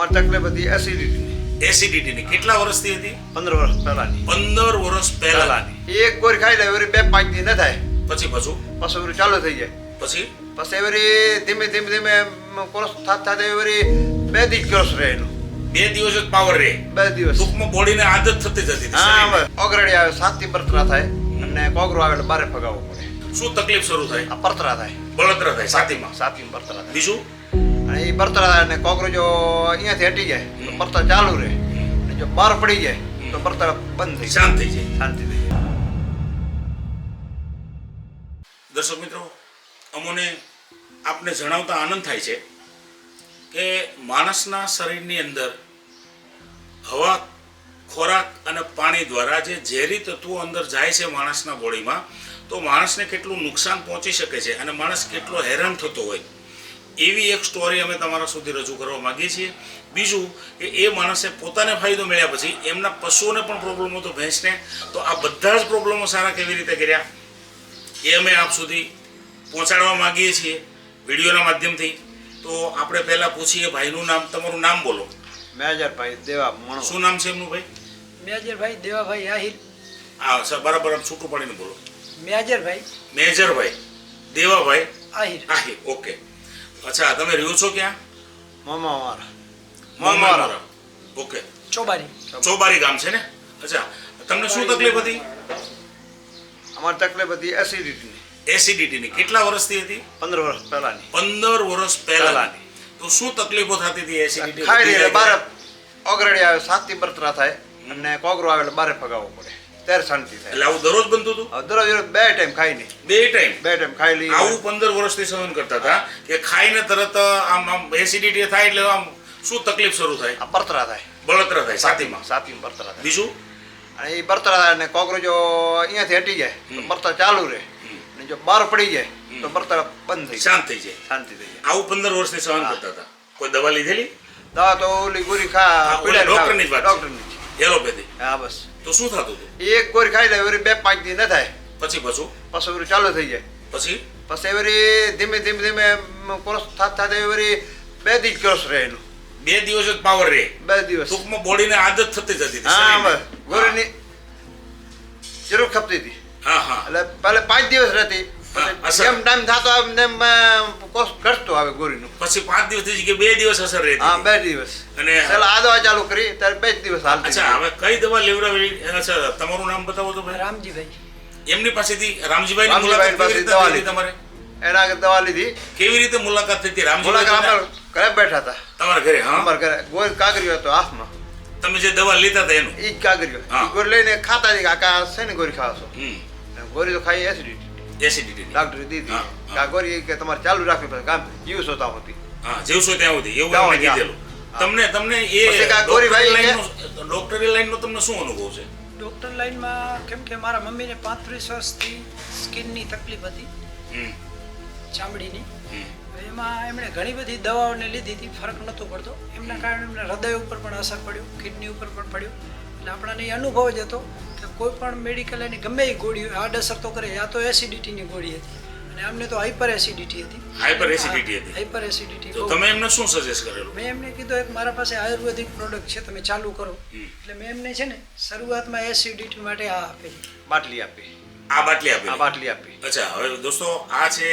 અમારી તકલીફ હતી એસિડિટીની એસિડિટીની કેટલા વર્ષથી હતી? પંદર વર્ષ પહેલાની. પંદર વર્ષ પહેલા પહેલાની. એક ગોળી ખાઈ લે બે પાંચ દી ન થાય. પછી પાછું? પછી એવી ચાલુ થઈ જાય. પછી? પછી એવી ધીમે ધીમે ધીમે કોરસ થાત થાત એવી બે દી કોરસ રહે એનું. બે દિવસ જ પાવર રહે. બે દિવસ. ટૂંકમાં બોડીને આદત થતી જતી હા ઓગરડી આવે સાતથી બરતરા થાય અને કોગરો આવે એટલે બારે ફગાવવો પડે. શું તકલીફ શરૂ થાય? આ પરતરા થાય. બળતરા થાય સાતીમાં સાતીમાં બરતરા થાય. બીજું? અને એ બરતરા અને કોગરો જો અહીંયાથી હટી જાય તો બરતર ચાલુ રહે. અને જો બહાર પડી જાય તો બરતર બંધ થઈ શાંત થઈ જાય શાંતિ થઈ જાય. દર્શક મિત્રો અમોને આપને જણાવતા આનંદ થાય છે કે માણસના શરીરની અંદર હવા ખોરાક અને પાણી દ્વારા જે ઝેરી તત્વો અંદર જાય છે માણસના બોડીમાં તો માણસને કેટલું નુકસાન પહોંચી શકે છે અને માણસ કેટલો હેરાન થતો હોય. એવી એક સ્ટોરી અમે તમારા સુધી રજૂ કરવા માગીએ છીએ. બીજું કે એ માણસે પોતાને ફાયદો મળ્યા પછી એમના પશુઓને પણ પ્રોબ્લેમ હતો ભેંસને. તો આ બધા જ પ્રોબ્લેમો સારા કેવી રીતે કર્યા? એ અમે આપ સુધી પહોંચાડવા માંગીએ છીએ વિડીયોના માધ્યમથી. તો આપણે પહેલાં પૂછીએ ભાઈનું નામ તમારું નામ બોલો. મેજરભાઈ દેવા મણો શું નામ છે એમનું ભાઈ? મેજરભાઈ દેવાભાઈ આહિર. હા સર બરાબર આમ છૂટું પાડીને બોલો. મેજરભાઈ. મેજરભાઈ. દેવાભાઈ આહિર. આહિર ઓકે. અચ્છા તમે રહ્યો છો ક્યાં? મામા અમારા. ઓકે. ચોબારી. ચોબારી ગામ છે ને? અચ્છા તમને શું તકલીફ હતી? અમારી તકલીફ હતી એસિડિટીની એસિડિટીની કેટલા વર્ષથી હતી? પંદર વર્ષ પહેલાની. પંદર વર્ષ પહેલાની. તો શું તકલીફો થતી હતી એસિડિટી ખાઈ રહી બારે ઓગરડી આવે સાતથી બરતરા થાય અને કોગરો આવે એટલે બારે ફગાવવો પડે. ત્યારે શાંતિ થાય. એટલે આવું દરરોજ બનતું હતું? દરરોજ બે ટાઈમ ખાઈ નહીં બે ટાઈમ? બે ટાઈમ ખાઈ લઈ આવું પંદર વર્ષથી સહન કરતા હતા કે ખાઈને તરત આમ આમ એસિડિટી થાય એટલે આમ શું તકલીફ શરૂ થાય? આ પરતરા થાય. બળતરા થાય સાતીમાં સાતીમાં બરતરા થાય. બીજું? અને એ બરતરા થાય અને કોગરો અહીંયાથી હટી જાય તો બરતરા ચાલુ રહે. અને જો બહાર પડી જાય તો બરતરા બંધ થઈ શાંત થઈ જાય. શાંતિ થઈ જાય. આવું પંદર વર્ષથી સહન કરતા હતા. કોઈ દવા લીધેલી? દવા તો ઓલી ગોરી ખા ડોક્ટરની જ વાત. ડૉક્ટરની. એલોપેથી હા બસ. તો શું થતું હતું? એક ગોળી ખાઈ લે એવી બે પાંચ દી ન થાય. પછી પાછું? પછી એવી ચાલુ થઈ જાય. પછી? પછી એવી ધીમે ધીમે ધીમે કોર્સ થાત થાત એવી બે દી કોર્સ રહે એનું. બે દિવસ જ પાવર રહે. બે દિવસ. ટૂંકમાં બોડીને આદત થતી જતી હા. બસ. ગોળીની જરૂર ખપતી હતી. હા હા. એટલે પહેલા પાંચ દિવસ રહેતી. જેમ ટાઈમ થતો તેમ કોર્સ કરતો આવે ગોરીનું પછી પાંચ દિવસ થઈ કે બે દિવસ અસર રહેતી હા બે દિવસ. અને પેલા આ દવા ચાલુ કરી ત્યારે બે દિવસ હાલતી અચ્છા હવે કઈ દવા લેવડાવી? અચ્છા તમારું નામ બતાવો તો ભાઈ. રામજીભાઈ. એમની પાસેથી રામજીભાઈ મુલાકાત કેવી રીતે લીધી. તમારે? એના આગળ દવા લીધી. કેવી રીતે મુલાકાત થઈ હતી? મુલાકાત રામજીભાઈ ઘરે બેઠા હતા. તમારા ઘરે હા? અમારા ઘરે. ગોળ કાગરીઓ હતો હાથમાં. તમે જે દવા લેતા હતા એનું? ઈ કાગરીઓ. ગોરી લઈને ખાતા હતી કાકા છે ને ગોળી ખાવા છો? હમ. ગોળી તો ખાઈ એસિડિટી. એસિડિટી ડાક્ટરે દીધી. હા. કે તમારે ચાલુ રાખવી પડે કામ. જીવ સોતા હોતી. હા એવું એમણે કીધેલું. તમને તમને એ પછી કાં ડોક્ટરી કે- લાઈનનો તમને શું અનુભવ છે? ડૉક્ટર લાઈનમાં કેમ કે મારા મમ્મીને પાંત્રીસ વર્ષથી સ્કિનની તકલીફ હતી ચામડીની. એમાં એમણે ઘણી બધી દવાઓને લીધી હતી ફરક નહોતો પડતો. એમના કારણે એમને હૃદય ઉપર પણ અસર પડ્યું કિડની ઉપર પણ પડ્યો. એટલે આપણાને એ અનુભવ જ હતો કે કોઈ પણ મેડિકલ એની ગમે એ ગોળી હોય આડઅસર તો કરે આ તો એસિડિટીની ગોળી હતી. અને અમને તો હાઇપર એસિડિટી હતી. હાઈપર એસિડિટી હતી. હાઇપર એસિડિટી તો તમે એમને શું સજેસ્ટ કરેલું? મેં એમને કીધું એક મારા પાસે આયુર્વેદિક પ્રોડક્ટ છે તમે ચાલુ કરો. એટલે મેં એમને છે ને શરૂઆતમાં એસિડિટી માટે આ આપી. બાટલી આપી. આ બાટલી આ બાટલી આપી. અચ્છા હવે દોસ્તો આ છે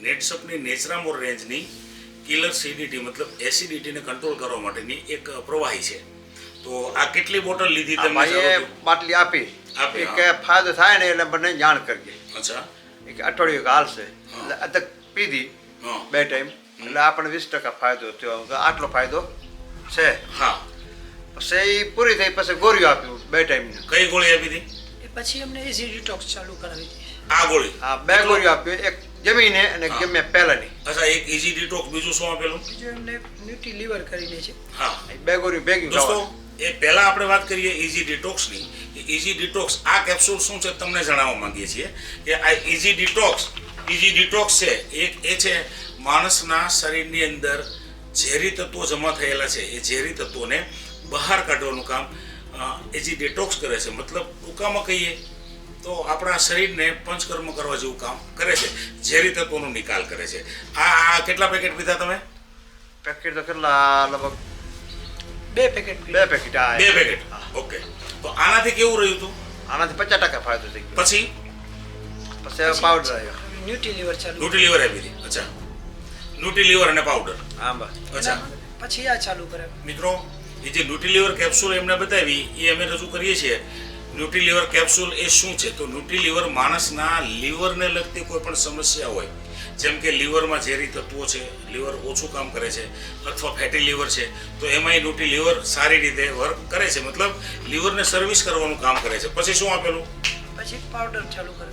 નેટસપની નેચરામોર રેન્જની કિલર સીડીટી મતલબ એસિડિટીને કંટ્રોલ કરવા માટેની એક પ્રવાહી છે. તો આ કેટલી બોટલ લીધી તમે ભાઈએ બાટલી આપી. આપી, કે ફાયદો થાય ને એટલે મને જાણ કરજે અચ્છા. એક કે અઠવાડિયું હાલશે એટલે અધક પીધી બે ટાઈમ. એટલે આપણને વીસ ટકા ફાયદો થયો. આટલો ફાયદો છે. હા. પછી એ પૂરી થઈ પછી ગોળીઓ આપ્યું બે ટાઈમ કઈ ગોળી આપી હતી? પછી એમને એસી ડિટોક્સ ચાલુ કરાવી હતી. આ ગોળી? હા બે ગોળીઓ આપ્યું એક જમીને અને ગમે. પહેલાની. અચ્છા એક ઇઝી ડિટોક્સ બીજું શું આપેલું? બીજું એમને ન્યુટ્રી લીવર કરીને છે. હા. બે ગોળીઓ ભેગી દોસ્તો ખાવાની. એ પહેલાં આપણે વાત કરીએ ઇઝી ડિટોક્સની ઇઝી ડિટોક્સ આ કેપ્સ્યુલ શું છે તમને જણાવવા માંગીએ છીએ કે આ ઇઝી ડિટોક્સ ઇઝી ડિટોક્સ છે, એક એ છે માણસના શરીરની અંદર ઝેરી તત્વો જમા થયેલા છે. એ ઝેરી તત્વોને બહાર કાઢવાનું કામ ઇઝી ડિટોક્સ કરે છે. મતલબ ટૂંકામાં કહીએ તો આપણા શરીરને પંચકર્મ કરવા જેવું કામ કરે છે. ઝેરી તત્વોનો નિકાલ કરે છે. આ કેટલા પેકેટ પીધા તમે? પેકેટ તો કેટલા? લગભગ બે પેકેટ બે પેકેટ આ બે પેકેટ ઓકે તો આનાથી કેવું રહ્યું હતું આનાથી પચાસ ટકા ફાયદો થઈ ગયો. પછી? પછી પાવડર આવ્યો. ન્યુટ્રી લીવર ચાલુ ન્યુટ્રી લીવર આવી હતી. અચ્છા. ન્યુટ્રી લીવર અને પાવડર હા બસ. અચ્છા. પછી આ ચાલુ કરે મિત્રો એ જે ન્યુટ્રીલિવર કેપ્સ્યુલ એમને બતાવી એ અમે રજૂ કરીએ છીએ. ન્યુટ્રીલિવર કેપ્સ્યુલ એ શું છે? તો ન્યુટ્રીલિવર માણસના લીવરને લગતી કોઈ પણ સમસ્યા હોય જેમ કે લીવરમાં ઝેરી તત્વો છે લીવર ઓછું કામ કરે છે અથવા ફેટી લીવર છે તો એમાં એ ન્યુટ્રીલિવર સારી રીતે વર્ક કરે છે. મતલબ લીવરને સર્વિસ કરવાનું કામ કરે છે. પછી શું આપેલું? પછી પાવડર ચાલુ કરે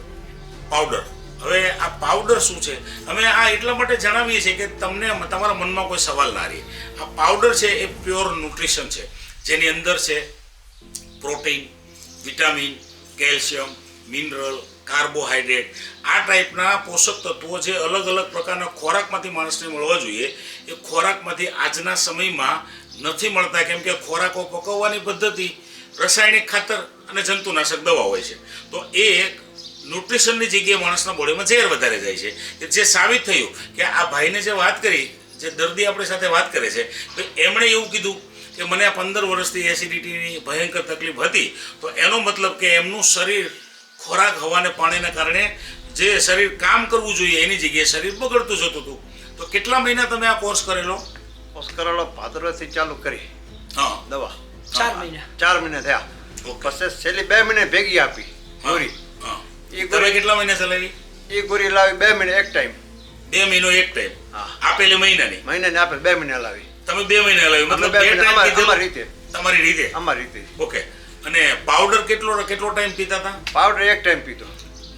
પાવડર. હવે આ પાવડર શું છે? અમે આ એટલા માટે જણાવીએ છીએ કે તમને તમારા મનમાં કોઈ સવાલ ના રહે. આ પાવડર છે એ પ્યોર ન્યુટ્રિશન છે. જેની અંદર છે protein vitamin calcium mineral carbohydrate. આ ટાઈપના પોષક તત્વો જે અલગ અલગ પ્રકારના ખોરાકમાંથી માણસને મળવા જોઈએ, એ ખોરાકમાંથી આજના સમયમાં નથી મળતા. કેમ કે ખોરાકો પકવવાની પદ્ધતિ રાસાયણિક ખાતર અને જંતુનાશક દવા હોય છે. તો એ એક ન્યુટ્રિશનની જગ્યાએ માણસના બોડીમાં ઝેર વધારે જાય છે. કે જે સાબિત થયું કે આ ભાઈને જે વાત કરી, જે દર્દી આપણી સાથે વાત કરે છે, તો એમણે એવું કીધું કે મને આ પંદર વર્ષથી એસિડિટીની ભયંકર તકલીફ હતી. તો એનો મતલબ કે એમનું શરીર ખોરાક હવાને પાણીના કારણે જે શરીર કામ કરવું જોઈએ એની જગ્યાએ શરીર બગડતું જતું હતું. તો કેટલા મહિના તમે આ કોર્સ કરેલો? ઓસ્કરલો ભાદરવથી ચાલુ કરી. હા. દવા. ચાર મહિના. ચાર મહિના થયા. પછી છેલ્લી બે મહિને ભેગી આપી ગોરી હા. એ ગોરી કેટલા મહિના ચલાવી? એ ગોરી લાવી બે મહિને એક ટાઈમ બે મહિનો એક ટાઈમ હા. આપેલી મહિનાની? મહિનાની આપે બે મહિને લાવી. તમે બે મહિના લાવી. મતલબ બે બે ટાઈમ અમારી રીતે. તમારી રીતે? અમારી રીતે. ઓકે. અને પાવડર કેટલો કેટલો ટાઈમ પીતા હતા પાવડર એક ટાઈમ પીતો.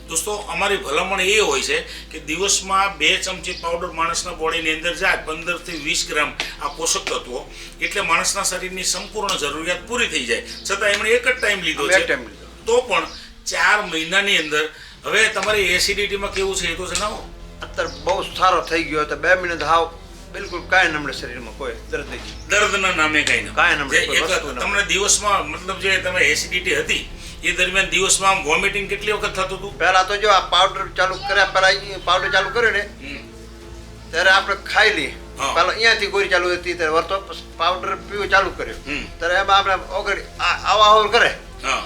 દોસ્તો અમારી ભલામણ એ હોય છે કે દિવસમાં બે ચમચી પાવડર માણસના બોડીની અંદર જાય પંદરથી વીસ ગ્રામ આ પોષક તત્વો એટલે માણસના શરીરની સંપૂર્ણ જરૂરિયાત પૂરી થઈ જાય. છતાં એમણે એક જ ટાઈમ લીધો છે. તો પણ ચાર મહિનાની અંદર હવે તમારી એસિડિટીમાં કેવું છે એ તો જણાવો. અત્યારે બહુ સારો થઈ ગયો તો બે મિનિટ હાવ બિલકુલ કાંઈ નમળે શરીરમાં કોઈ દર્દ નહીં. દર્દના નામે કઈ ન કોઈ એક વસ્તુ ન તમને દિવસમાં મતલબ જે તમે એસિડિટી હતી એ દરમિયાન દિવસમાં આમ વોમિટિંગ કેટલી વખત થતું હતું? પહેલા તો જો આ પાવડર ચાલુ કર્યા પહેલા પાવડર ચાલુ કર્યો ને ત્યારે આપણે ખાઈ લઈએ. પહેલા અહીંયાથી ગોળી ચાલુ હતી ત્યારે વર્તો પાવડર પીવું ચાલુ કર્યો. ત્યારે એમાં આપણે ઓગળી આવા આવું કરે.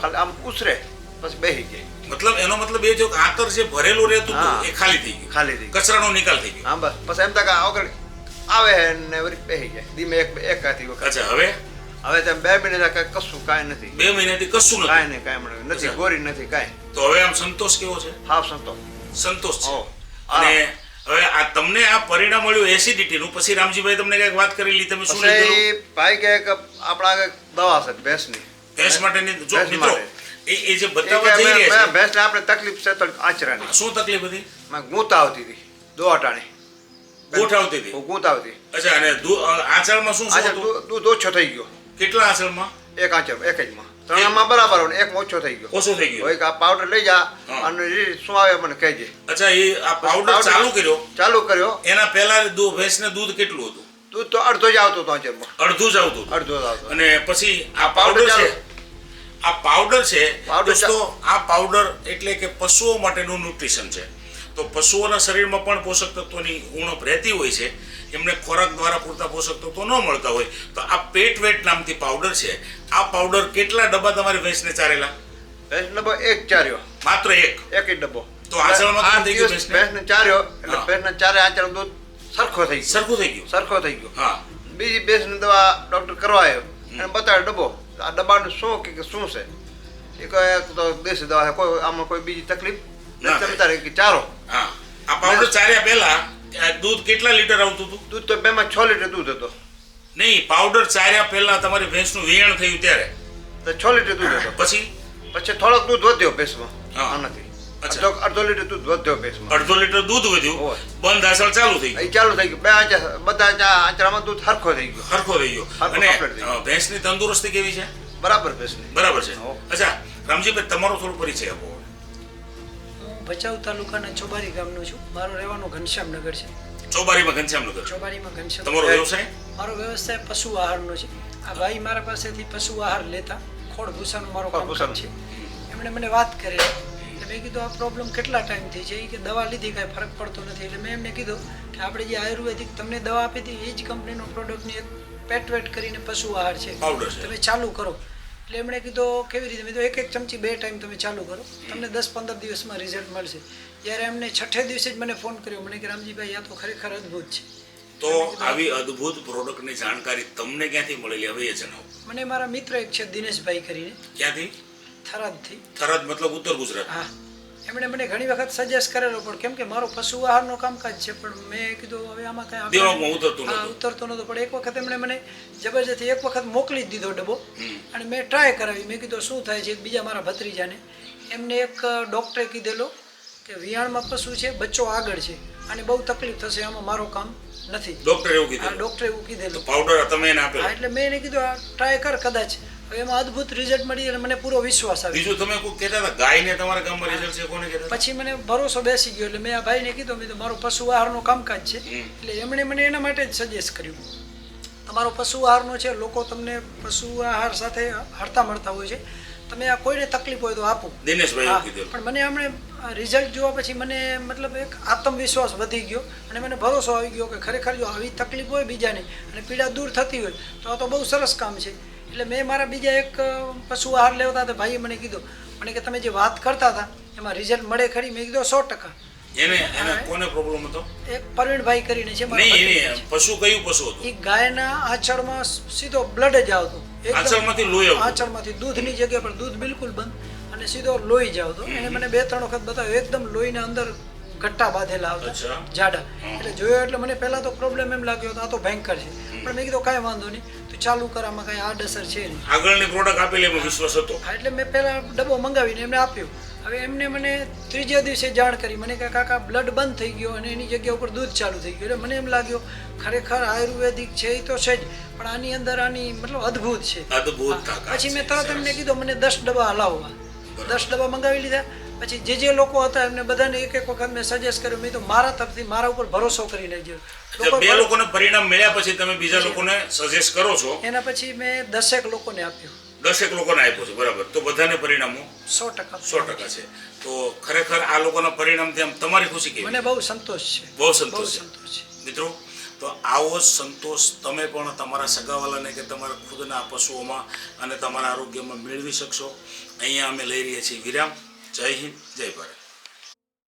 ખાલી આમ ઉસરે પછી બેસી જાય. મતલબ એનો મતલબ એ છે કે આંતર જે ભરેલું રહેતું હતું એ ખાલી થઈ ગયું. ખાલી થઈ ગયું. કચરાનો નિકાલ થઈ ગયો. હા બસ. પછી એમ તક ઓગળી આવે ને બેસી જાય. ધીમે એક એક હાથી વખત. અચ્છા હવે? હવે તેમ બે મહિના કઈ કશું કાંઈ નથી. બે મહિનાથી કશું કાંઈ નથી નહીં કાંઈ મળે. નથી ગોરી નથી કાંઈ. તો હવે આમ સંતોષ કેવો છે? હા સંતોષ. સંતોષ છે. અને હવે આ તમને આ પરિણામ મળ્યું એસિડિટી નું. પછી રામજીભાઈ તમને કંઈક વાત કરેલી તમે શું લીધું ભાઈ કે આપણા દવા છે ભેંસની. ભેંસ માટેની જો મિત્રો એ એ જે બતાવવા જઈ રહ્યા અમે ભેંસને આપણે તકલીફ છે તો આચરાની. શું તકલીફ હતી? માં ગૂંતા આવતી હતી દોટાણી ગોઠ આવતી હતી. ગૂંત આવતી અચ્છા અને આંચળમાં શું શું હતું? દૂધ ઓછો થઈ ગયો. કેટલા આંચળમાં? એક આંચળ એક જ માં. ત્રણમાં બરાબર હોય એક ઓછો થઈ ગયો. ઓછો થઈ ગયો. હોય આ પાવડર લઈ જા. અને એ શું આવે મને કહેજે. અચ્છા એ આ પાવડર ચાલુ કર્યો? ચાલુ કર્યો. એના પહેલા દૂધ ભેંસને દૂધ કેટલું હતું? દૂધ તો અડધો જ આવતો હતો આંચળમાં. અડધું જ આવતું અડધો જ આવતો અને પછી આ પાવડર ચાલુ. આ પાવડર છે પાવડર દોસ્તો આ પાવડર એટલે કે પશુઓ માટેનું ન્યુટ્રિશન છે. તો પશુઓના શરીરમાં પણ પોષક તત્વોની ઉણપ રહેતી હોય છે. એમને ખોરાક દ્વારા પૂરતા પોષક તત્વો ન મળતા હોય. તો આ પેટ વેટ નામથી પાવડર છે. આ પાવડર કેટલા ડબ્બા તમારી ભેંસને ચારેલા? ભેંસ ડબ્બો એક ચાર્યો. માત્ર એક? એક ડબ્બો. તો આચરણમાં આ થઈ ગયું ભેંસને? ચાર્યો એટલે. ભેંસને ચારે આચરણ દૂધ સરખો થઈ ગયો. સરખું થઈ ગયું? સરખો થઈ ગયો. હા. બીજી ભેંસની દવા ડૉક્ટર કરવા આવ્યો. અને બતાવ્યો ડબ્બો. આ ડબ્બાનું શું કે કે શું છે? એ કહે તો દેશી દવા છે. કોઈ આમાં કોઈ બીજી તકલીફ કે ચારો. હા. આ પાવડર ચાર્યા પહેલા દૂધ કેટલા લીટર આવતું હતું? દૂધ તો બેમાં છ લીટર દૂધ હતો. નહીં પાવડર ચાર્યા પહેલા તમારી ભેંસનું વેણ થયું ત્યારે. તો છ લીટર દૂધ હતો. પછી? પછી થોડોક દૂધ વધ્યો ભેંસમાં. આનાથી. અડધો લીટર દૂધ વધ્યો ભેંસમાં. અડધો લીટર દૂધ વધ્યું? બંધ આસળ ચાલુ થઈ ગયું? એ ચાલુ થઈ ગયું. બે આંચા બધા આંચરામાં દૂધ હરખો થઈ ગયો. હરખો થઈ ગયો. અને. ભેંસની તંદુરસ્તી કેવી છે? બરાબર ભેંસની. બરાબર છે. અચ્છા રામજીભાઈ તમારો થોડો પરિચય આપો. ભચાઉ તાલુકાના ચોબારી ગામનો છું. મારો રહેવાનો ઘનશ્યામનગર છે. ચોબારીમાં ઘનશ્યામનગર? ચોબારીમાં ઘનશ્યામ તમારો વ્યવસાય? મારો વ્યવસાય પશુ આહારનો છે. આ ભાઈ મારા પાસેથી પશુ આહાર લેતા ખોળ ભૂસાનો મારો કામ છે. એમણે મને વાત કરી. એટલે મેં કીધું આ પ્રોબ્લેમ કેટલા ટાઈમથી છે? એ કે દવા લીધી કાંઈ ફરક પડતો નથી. એટલે મેં એમને કીધું કે આપણે જે આયુર્વેદિક તમને દવા આપી હતી એ જ કંપનીનો પ્રોડક્ટની એક પેટ વેટ કરીને પશુ આહાર છે. તમે ચાલુ કરો. એટલે એમણે કીધું કેવી રીતે? મેં એક એક ચમચી બે ટાઈમ તમે ચાલુ કરો. તમને દસ પંદર દિવસમાં રિઝલ્ટ મળશે. ત્યારે એમને છઠ્ઠે દિવસે જ મને ફોન કર્યો. મને કે રામજીભાઈ આ તો ખરેખર અદ્ભુત છે. તો આવી અદ્ભુત પ્રોડક્ટની જાણકારી તમને ક્યાંથી મળેલી? હવે એ જણાવો. મને મારા મિત્ર એક છે દિનેશભાઈ કરીને. ક્યાંથી? થરાદથી. થરાદ મતલબ ઉત્તર ગુજરાત. હા. એમણે મને ઘણી વખત સજેસ્ટ કરેલો પણ કેમ કે મારો પશુ આહારનો કામકાજ છે પણ મેં કીધું હવે આમાં કાંઈ આપણે- ઉતરતું નહોતું. પણ એક વખત એમણે મને જબરજસ્તી એક વખત મોકલી જ દીધો ડબ્બો. અને મેં ટ્રાય કરાવી. મેં કીધું શું થાય છે? એક બીજા મારા ભત્રીજાને. એમને એક ડૉક્ટરે કીધેલો કે વિયાણમાં પશુ છે બચ્ચો આગળ છે. અને બહુ તકલીફ થશે આમાં મારો કામ નથી. ડૉક્ટરે એવું કીધું ડૉક્ટરે એવું કીધેલું. પાવડર તમે આપેલો? એટલે મેં એને કીધું આ ટ્રાય કર કદાચ. હવે એમાં અદ્ભુત રિઝલ્ટ મળી અને મને પૂરો વિશ્વાસ આવ્યો. બીજું તમે કોઈ કહેતા હતા ગાયને તમારા ગામમાં રિઝલ્ટ છે? કોને કહેતા પછી મને ભરોસો બેસી ગયો એટલે મેં આ ભાઈને કીધું મેં તો મારું પશુ આહારનું કામકાજ છે. એટલે એમણે મને એના માટે જ સજેસ્ટ કર્યું. તમારો પશુ આહારનો છે લોકો તમને પશુ આહાર સાથે હરતા મળતા હોય છે. તમે આ કોઈને તકલીફ હોય તો આપો. દિનેશભાઈ પણ મને હમણે રિઝલ્ટ જોવા પછી મને મતલબ એક આત્મવિશ્વાસ વધી ગયો અને મને ભરોસો આવી ગયો કે ખરેખર જો આવી તકલીફ હોય બીજાની અને પીડા દૂર થતી હોય તો આ તો બહુ સરસ કામ છે. એટલે મેં મારા બીજા એક પશુ આહાર લેવતા હતા ભાઈએ મને કીધું મને કે તમે જે વાત કરતા હતા એમાં રિઝલ્ટ મળે ખરી? મેં કીધું સો ટકા. એને એને કોને પ્રોબ્લેમ હતો? એક પરવીણભાઈ કરીને છે મારા નહીં પશુ કયું પશુ હતું. એ ગાયના આંચળમાં સીધો બ્લડ જ આવતો. આંચળમાંથી લોહી આવતું? આંચળમાંથી દૂધની જગ્યા પર દૂધ બિલકુલ બંધ અને સીધો લોહી જ આવતો. એને મને બે ત્રણ વખત બતાવ્યો એકદમ લોહીના અંદર ગટ્ટા બાંધેલા આવતા. જાડા એટલે જોયો એટલે મને પહેલા તો પ્રોબ્લેમ એમ લાગ્યો હતો આ તો ભયંકર છે. પણ મેં કીધું કાંઈ વાંધો નહીં. ચાલુ કર આમાં કાંઈ આડઅસર છે નહીં. આગળની પ્રોડક્ટ આપેલી એમાં વિશ્વાસ હતો? હા, એટલે મેં પહેલા ડબ્બો મંગાવીને એમને આપ્યો. હવે એમને મને ત્રીજા દિવસે જાણ કરી. મને કે કાકા બ્લડ બંધ થઈ ગયો અને એની જગ્યા ઉપર દૂધ ચાલુ થઈ ગયું. એટલે મને એમ લાગ્યો ખરેખર આયુર્વેદિક છે એ તો છે જ પણ આની અંદર આની મતલબ અદ્ભુત છે. અદ્ભુત પછી મેં. તરત એમને કીધું મને દસ ડબ્બા હલાવવા. દસ ડબ્બા મંગાવી લીધા. પછી જે જે લોકો હતા એમને બધાને એક એક વખત મેં સજેસ્ટ કર્યું મેં તો મારા તરફથી મારા ઉપર ભરોસો કરી લેજો. બે લોકોને પરિણામ મળ્યા પછી તમે બીજા લોકોને સજેસ્ટ કરો છો? એના પછી મેં દસેક લોકોને આપ્યું. દસેક લોકોને આપ્યો છે બરાબર. તો બધાને પરિણામો? સો ટકા. સો ટકા છે. તો ખરેખર આ લોકોના પરિણામથી આમ તમારી ખુશી કેવી? મને બહુ સંતોષ છે. બહુ સંતોષ છે. મિત્રો તો આવો સંતોષ તમે પણ તમારા સગાવાલાને કે તમારા ખુદના પશુઓમાં અને તમારા આરોગ્યમાં મેળવી શકશો. અહીંયા અમે લઈ રહ્યા છીએ વિરામ. જય હિન્દ જય ભારત.